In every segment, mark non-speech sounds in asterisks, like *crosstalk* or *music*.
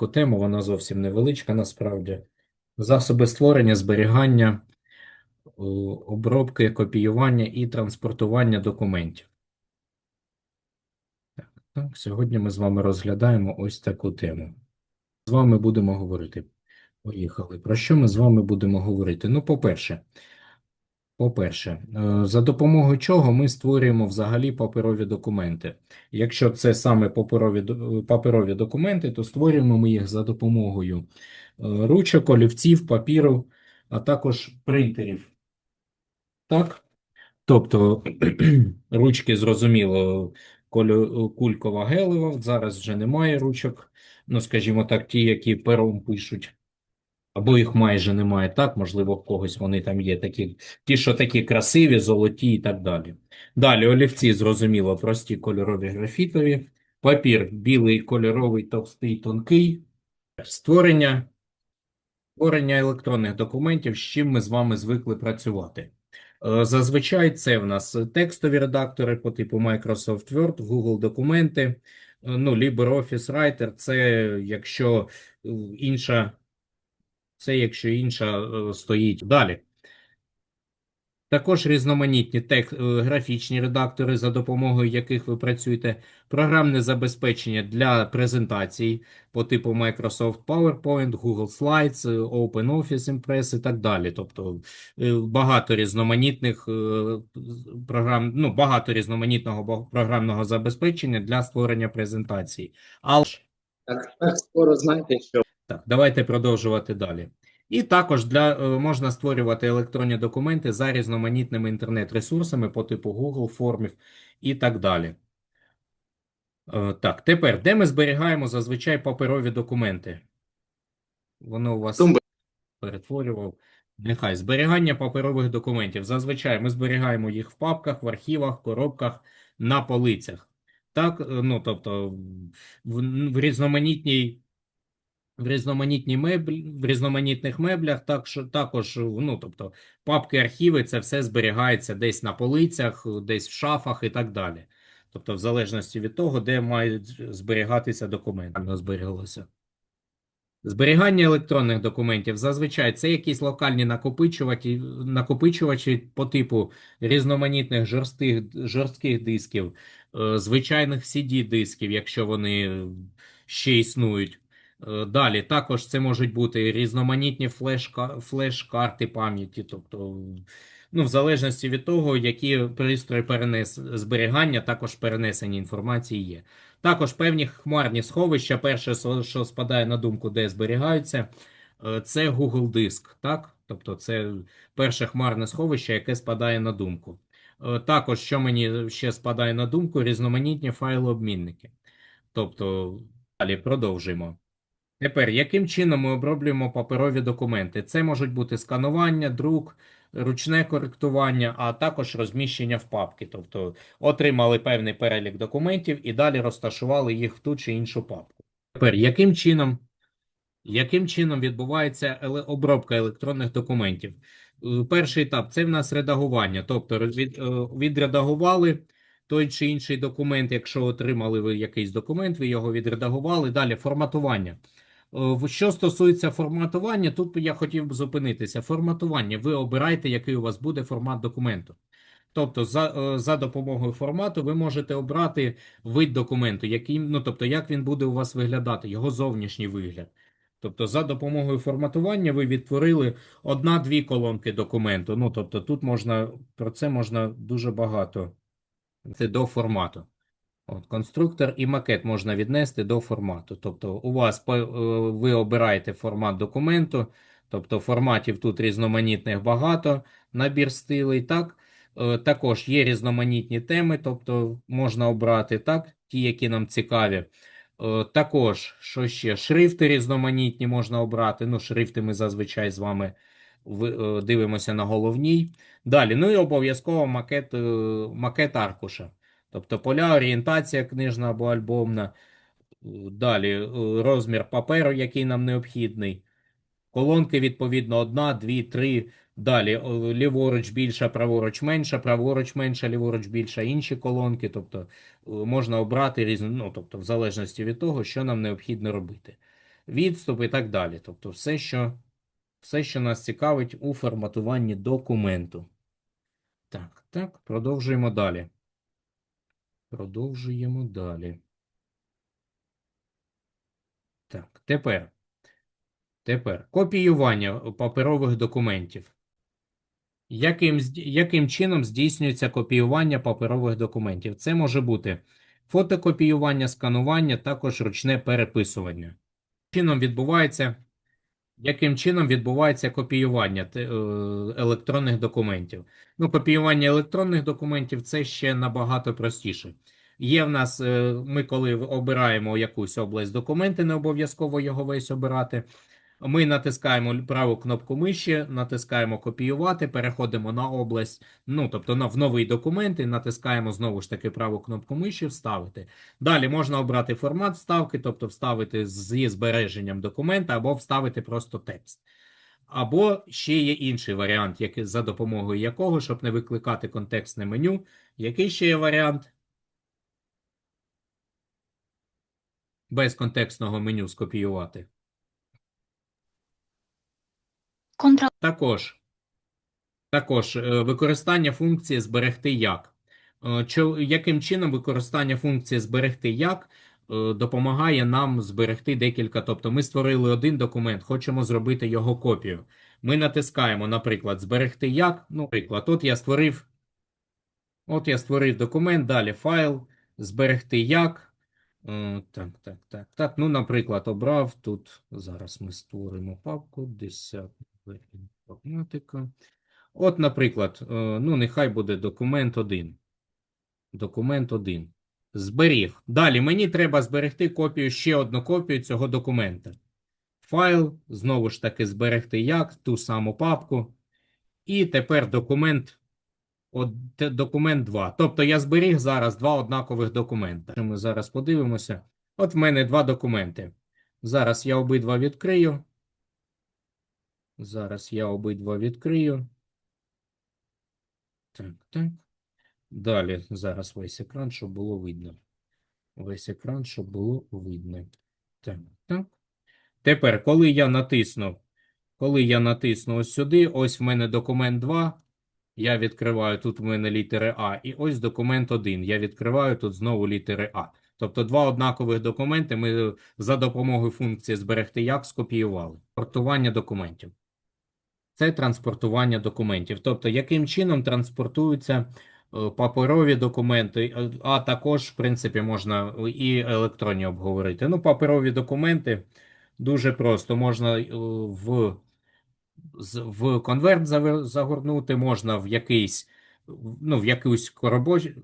невеличку тему, вона зовсім невеличка насправді. Засоби створення, зберігання, обробки, копіювання і транспортування документів. Так, так, сьогодні ми з вами розглядаємо ось таку тему. З вами будемо говорити. Поїхали. Про що ми з вами будемо говорити? Ну, по-перше, по-перше, е, за допомогою чого ми створюємо взагалі паперові документи. Якщо це саме паперові, паперові документи, то створюємо ми їх за допомогою е, ручок, олівців, папіру, а також принтерів. Так? Тобто *clears throat* ручки, зрозуміло, кулькова гелева, зараз вже немає ручок, ну, скажімо так, ті, які пером пишуть. Або їх майже немає, так, можливо, в когось вони там є такі, ті, що такі красиві, золоті і так далі. Далі олівці, зрозуміло, прості кольорові графітові, папір білий, кольоровий, товстий, тонкий, створення, створення електронних документів, з чим ми з вами звикли працювати. Е, Зазвичай це в нас текстові редактори по типу Microsoft Word, Google документи, е, ну, LibreOffice Writer, це якщо інша це якщо інша е, стоїть далі. Також різноманітні тек, е, графічні редактори, за допомогою яких ви працюєте, програмне забезпечення для презентацій по типу Microsoft PowerPoint, Google Slides, е, OpenOffice Impress і так далі. Тобто багато різноманітних програм, ну, багато різноманітного програмного забезпечення для створення презентацій. Але Так, так скоро знаєте, що так, давайте продовжувати далі. І також для, е, можна створювати електронні документи за різноманітними інтернет-ресурсами по типу Google, формів і так далі. Е, Так, тепер, де ми зберігаємо зазвичай паперові документи? Воно у вас Тумби. перетворював. Нехай зберігання паперових документів. Зазвичай ми зберігаємо їх в папках, в архівах, коробках, на полицях. Так, е, ну тобто в, в різноманітній в різноманітні меблі, в різноманітних меблях, так що також, ну тобто, папки, архіви, це все зберігається десь на полицях, десь в шафах і так далі. Тобто, в залежності від того, де мають зберігатися документи, зберігалося. Зберігання електронних документів зазвичай це якісь локальні накопичувачі, накопичувачі по типу різноманітних жорстких, жорстких дисків, е, звичайних CD-дисків, якщо вони ще існують. Е, Далі також це можуть бути різноманітні флеш-ка- флеш-карти пам'яті, тобто, ну, в залежності від того, які пристрої перенес зберігання, також перенесення інформації є. Також певні хмарні сховища, перше, що що спадає на думку, де зберігаються, е, це Google Диск, так? Тобто це перше хмарне сховище, яке спадає на думку. Е, Також, що мені ще спадає на думку, різноманітні файлообмінники. Тобто, далі продовжуємо. Тепер, яким чином ми оброблюємо паперові документи? Це можуть бути сканування, друк, ручне коректування, а також розміщення в папки. Тобто отримали певний перелік документів і далі розташували їх в ту чи іншу папку. Тепер, яким чином, яким чином відбувається обробка електронних документів? Е, Перший етап це в нас редагування. Тобто від, е, відредагували той чи інший документ, якщо отримали ви якийсь документ, ви його відредагували. Далі форматування. Е, Що стосується форматування, тут я хотів б зупинитися. Форматування. Ви обираєте, який у вас буде формат документу. Тобто, за, е, за допомогою формату ви можете обрати вид документу, який, ну, тобто, як він буде у вас виглядати, його зовнішній вигляд. Тобто, за допомогою форматування ви відтворили одна-дві колонки документу. Ну, тобто, тут можна, про це можна дуже багато це до формату. От, конструктор і макет можна віднести до формату. Тобто, у вас е, ви обираєте формат документу, тобто форматів тут різноманітних багато, набір стилей, так. Е, Також є різноманітні теми, тобто можна обрати так, ті, які нам цікаві. Е, Також, що ще? Шрифти різноманітні можна обрати. Ну, шрифти ми зазвичай з вами дивимося на головній. Далі, ну і обов'язково макет, макет аркуша. Тобто поля, орієнтація книжна або альбомна. Далі е, розмір паперу, який нам необхідний. Колонки, відповідно, одна, дві, три. Далі е, ліворуч більша, праворуч менша, праворуч менша, ліворуч більша, інші колонки. Тобто е, можна обрати різно, ну, тобто, в залежності від того, що нам необхідно робити. відступ і так далі. Тобто все, що, все, що нас цікавить у форматуванні документу. Так, так, продовжуємо далі. Продовжуємо далі. Так, тепер. Тепер копіювання паперових документів. Яким, яким чином здійснюється копіювання паперових документів? Це може бути фотокопіювання, сканування, також ручне переписування. Чином відбувається, яким чином відбувається копіювання е, електронних документів? Ну, копіювання електронних документів це ще набагато простіше. Є в нас, е, ми коли обираємо якусь область документи, не обов'язково його весь обирати. Ми натискаємо праву кнопку миші, натискаємо копіювати, переходимо на область, ну тобто на в новий документ і натискаємо знову ж таки праву кнопку миші, вставити. Далі можна обрати формат вставки, тобто вставити зі збереженням документа або вставити просто текст. Або ще є інший варіант, який, за допомогою якого, щоб не викликати контекстне меню. Який ще є варіант? Без контекстного меню скопіювати. Ctrl Також, також е, використання функції зберегти як. Е, яким чином використання функції зберегти як е, допомагає нам зберегти декілька. Тобто ми створили один документ, хочемо зробити його копію. Ми натискаємо, наприклад, зберегти як. Ну, Наприклад, от я створив, от я створив документ, далі файл, зберегти як. Так, так, так, так. Ну, наприклад, обрав тут. Зараз ми створимо папку 10 інформатика. От, наприклад, е, ну, нехай буде документ 1. Документ 1. Зберіг. Далі мені треба зберегти копію, ще одну копію цього документа. Файл, знову ж таки, зберегти як, ту саму папку. І тепер документ, от, документ 2. Тобто я зберіг зараз два однакових документа. Ми зараз подивимося. От в мене два документи. Зараз я обидва відкрию. Зараз я обидва відкрию. Так, так. Далі зараз весь екран, щоб було видно. Весь екран, щоб було видно. Так, так. Тепер, коли я натисну, коли я натисну ось сюди, ось в мене документ 2. Я відкриваю тут в мене літери А. І ось документ 1. Я відкриваю тут знову літери А. Тобто два однакових документи ми за допомогою функції зберегти як скопіювали. Портування документів. Це транспортування документів. Тобто, яким чином транспортуються е, паперові документи, е, а також, в принципі, можна і електронні обговорити. Ну, паперові документи дуже просто. Можна е, в, в конверт загорнути, можна в якийсь, ну, в якусь коробочку.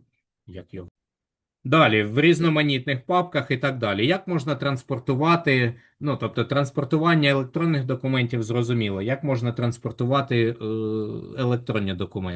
Як його? Далі, в різноманітних папках і так далі. Як можна транспортувати, ну, тобто транспортування електронних документів зрозуміло, як можна транспортувати е, електронні документи?